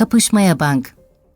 Kapışmaya Bank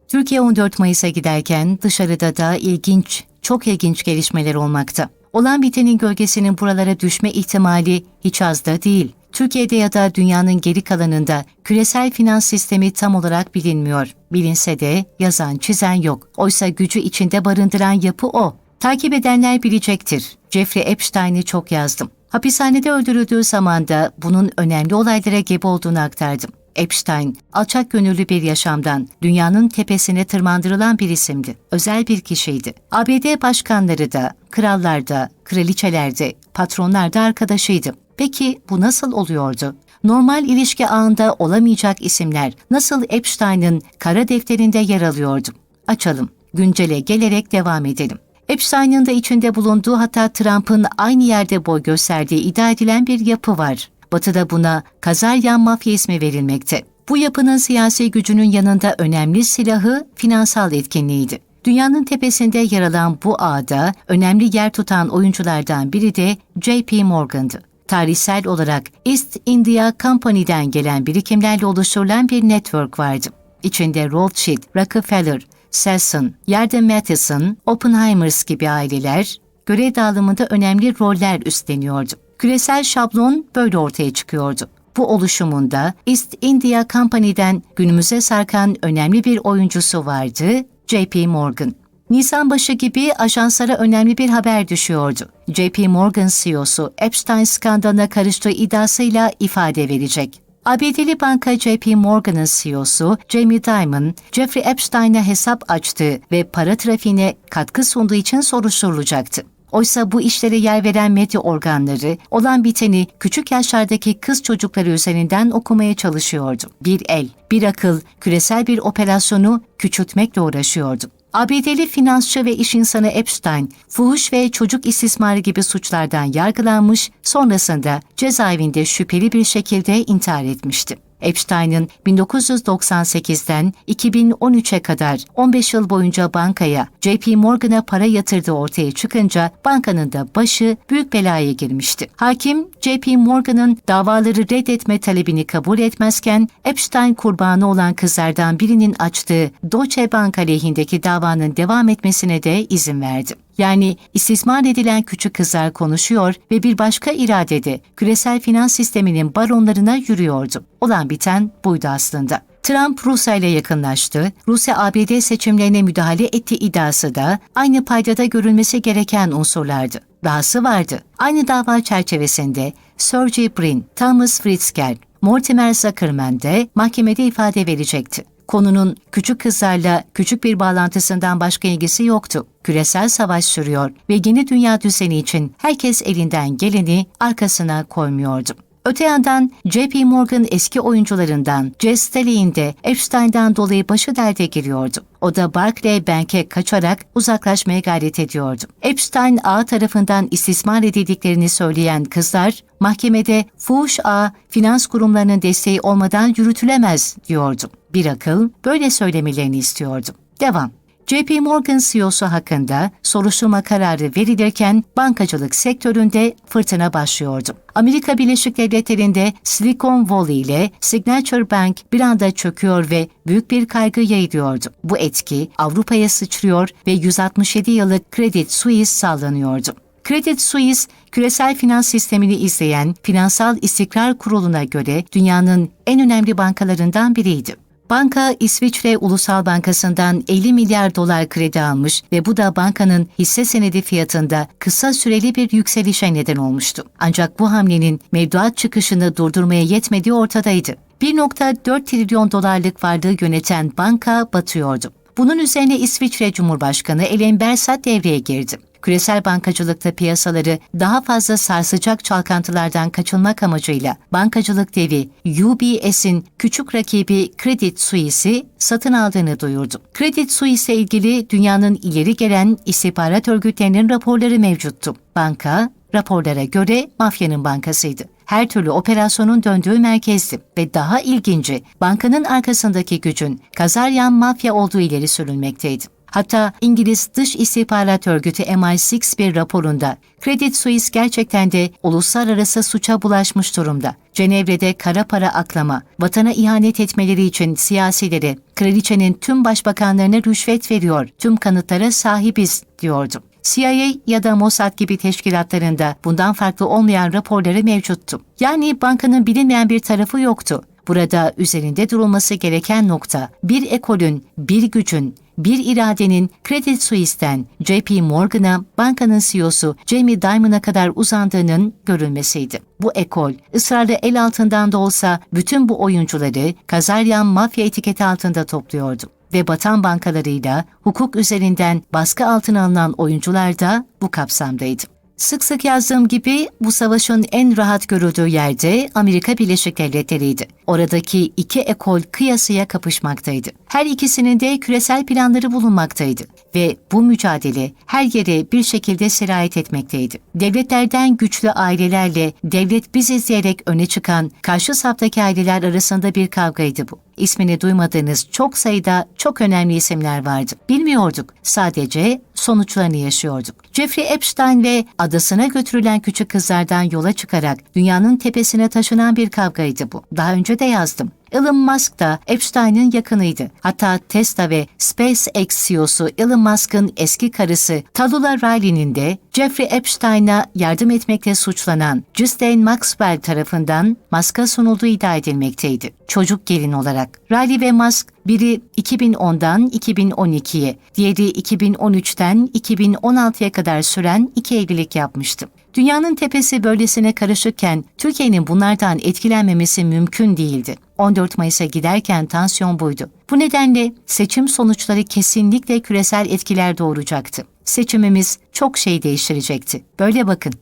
Türkiye 14 Mayıs'a giderken dışarıda da ilginç, çok ilginç gelişmeler olmakta. Olan bitenin gölgesinin buralara düşme ihtimali hiç az da değil. Türkiye'de ya da dünyanın geri kalanında küresel finans sistemi tam olarak bilinmiyor. Bilinse de yazan çizen yok. Oysa gücü içinde barındıran yapı o. Takip edenler bilecektir. Jeffrey Epstein'i çok yazdım. Hapishanede öldürüldüğü zaman da bunun önemli olaylara gebe olduğunu aktardım. Epstein, alçak gönüllü bir yaşamdan dünyanın tepesine tırmandırılan bir isimdi. Özel bir kişiydi. ABD başkanları da, krallar da, kraliçeler de, patronlar da arkadaşıydı. Peki bu nasıl oluyordu? Normal ilişki ağında olamayacak isimler nasıl Epstein'ın kara defterinde yer alıyordu? Açalım, güncele gelerek devam edelim. Epstein'ın da içinde bulunduğu hatta Trump'ın aynı yerde boy gösterdiği iddia edilen bir yapı var. Batı'da buna Kazaryan Mafya ismi verilmekte. Bu yapının siyasi gücünün yanında önemli silahı finansal etkinliğiydi. Dünyanın tepesinde yer alan bu ağda önemli yer tutan oyunculardan biri de J.P. Morgan'dı. Tarihsel olarak East India Company'den gelen birikimlerle oluşturulan bir network vardı. İçinde Rothschild, Rockefeller, Sasson, Yardım Matheson, Oppenheimers gibi aileler görev dağılımında önemli roller üstleniyordu. Küresel şablon böyle ortaya çıkıyordu. Bu oluşumunda East India Company'den günümüze sarkan önemli bir oyuncusu vardı, J.P. Morgan. Nisan başı gibi ajanslara önemli bir haber düşüyordu. J.P. Morgan CEO'su Epstein skandalına karıştığı iddiasıyla ifade verecek. ABD'li banka JP Morgan'ın CEO'su Jamie Dimon, Jeffrey Epstein'e hesap açtığı ve para trafiğine katkı sunduğu için soruşturulacaktı. Oysa bu işlere yer veren medya organları olan biteni küçük yaşlardaki kız çocukları üzerinden okumaya çalışıyordu. Bir el, bir akıl, küresel bir operasyonu küçültmekle uğraşıyordu. ABD'li finansçı ve iş insanı Epstein, fuhuş ve çocuk istismarı gibi suçlardan yargılanmış, sonrasında cezaevinde şüpheli bir şekilde intihar etmişti. Epstein'ın 1998'den 2013'e kadar 15 yıl boyunca bankaya JP Morgan'a para yatırdığı ortaya çıkınca bankanın da başı büyük belaya girmişti. Hakim JP Morgan'ın davaları reddetme talebini kabul etmezken Epstein kurbanı olan kızlardan birinin açtığı Deutsche Bank aleyhindeki davanın devam etmesine de izin verdi. Yani istismar edilen küçük kızlar konuşuyor ve bir başka iradede küresel finans sisteminin baronlarına yürüyordu. Olan biten buydu aslında. Trump Rusya ile yakınlaştı, Rusya ABD seçimlerine müdahale etti iddiası da aynı paydada görülmesi gereken unsurlardı. Dahası vardı. Aynı dava çerçevesinde Sergey Brin, Thomas Fritzker, Mortimer Zuckerman de mahkemede ifade verecekti. Konunun küçük kızlarla küçük bir bağlantısından başka ilgisi yoktu. Küresel savaş sürüyor ve yeni dünya düzeni için herkes elinden geleni arkasına koymuyordu. Öte yandan JP Morgan eski oyuncularından Jess Staley'in de Epstein'den dolayı başı derde giriyordu. O da Barclay Bank'e kaçarak uzaklaşmaya gayret ediyordu. Epstein ağa tarafından istismar edildiklerini söyleyen kızlar, mahkemede fuhuş ağı finans kurumlarının desteği olmadan yürütülemez diyordu. Bir akıl böyle söylemelerini istiyordu. Devam. JP Morgan CEO'su hakkında soruşturma kararı verilirken bankacılık sektöründe fırtına başlıyordu. Amerika Birleşik Devletleri'nde Silicon Valley ile Signature Bank bir anda çöküyor ve büyük bir kaygı yayılıyordu. Bu etki Avrupa'ya sıçrıyor ve 167 yıllık Credit Suisse sallanıyordu. Credit Suisse, küresel finans sistemini izleyen Finansal İstikrar Kurulu'na göre dünyanın en önemli bankalarından biriydi. Banka İsviçre Ulusal Bankası'ndan 50 milyar dolar kredi almış ve bu da bankanın hisse senedi fiyatında kısa süreli bir yükselişe neden olmuştu. Ancak bu hamlenin mevduat çıkışını durdurmaya yetmediği ortadaydı. 1.4 trilyon dolarlık varlığı yöneten banka batıyordu. Bunun üzerine İsviçre Cumhurbaşkanı Ellen Bersat devreye girdi küresel bankacılıkta piyasaları daha fazla sarsacak çalkantılardan kaçınmak amacıyla bankacılık devi UBS'in küçük rakibi Credit Suisse'i satın aldığını duyurdu. Credit Suisse ile ilgili dünyanın ileri gelen istihbarat örgütlerinin raporları mevcuttu. Banka, raporlara göre mafyanın bankasıydı. Her türlü operasyonun döndüğü merkezdi ve daha ilginci bankanın arkasındaki gücün Kazaryan mafya olduğu ileri sürülmekteydi. Hatta İngiliz Dış İstihbarat Örgütü MI6 bir raporunda Credit Suisse gerçekten de uluslararası suça bulaşmış durumda. Cenevre'de kara para aklama, vatana ihanet etmeleri için siyasilere, kraliçenin tüm başbakanlarına rüşvet veriyor, tüm kanıtlara sahibiz diyordu. CIA ya da Mossad gibi teşkilatlarında bundan farklı olmayan raporları mevcuttu. Yani bankanın bilinmeyen bir tarafı yoktu. Burada üzerinde durulması gereken nokta bir ekolün, bir gücün, bir iradenin Credit Suisse'ten JP Morgan'a bankanın CEO'su Jamie Dimon'a kadar uzandığının görülmesiydi. Bu ekol ısrarla el altından da olsa bütün bu oyuncuları Kazaryan mafya etiketi altında topluyordu ve batan bankalarıyla hukuk üzerinden baskı altına alınan oyuncular da bu kapsamdaydı. Sık sık yazdığım gibi bu savaşın en rahat görüldüğü yerde Amerika Birleşik Devletleri'ydi. Oradaki iki ekol kıyasıya kapışmaktaydı. Her ikisinin de küresel planları bulunmaktaydı ve bu mücadele her yere bir şekilde sirayet etmekteydi. Devletlerden güçlü ailelerle devlet biziz diyerek öne çıkan karşı saftaki aileler arasında bir kavgaydı bu. İsmini duymadığınız çok sayıda çok önemli isimler vardı. Bilmiyorduk, sadece sonuçlarını yaşıyorduk. Jeffrey Epstein ve adasına götürülen küçük kızlardan yola çıkarak dünyanın tepesine taşınan bir kavgaydı bu. Daha önce de yazdım. Elon Musk da Epstein'in yakınıydı. Hatta Tesla ve SpaceX CEO'su Elon Musk'ın eski karısı Tallulah Riley'nin de Jeffrey Epstein'a yardım etmekle suçlanan Ghislaine Maxwell tarafından Musk'a sunulduğu iddia edilmekteydi. Çocuk gelin olarak. Riley ve Musk biri 2010'dan 2012'ye, diğeri 2013'ten 2016'ya kadar süren iki evlilik yapmıştı. Dünyanın tepesi böylesine karışıkken Türkiye'nin bunlardan etkilenmemesi mümkün değildi. 14 Mayıs'a giderken tansiyon buydu. Bu nedenle seçim sonuçları kesinlikle küresel etkiler doğuracaktı. Seçimimiz çok şey değiştirecekti. Böyle bakın.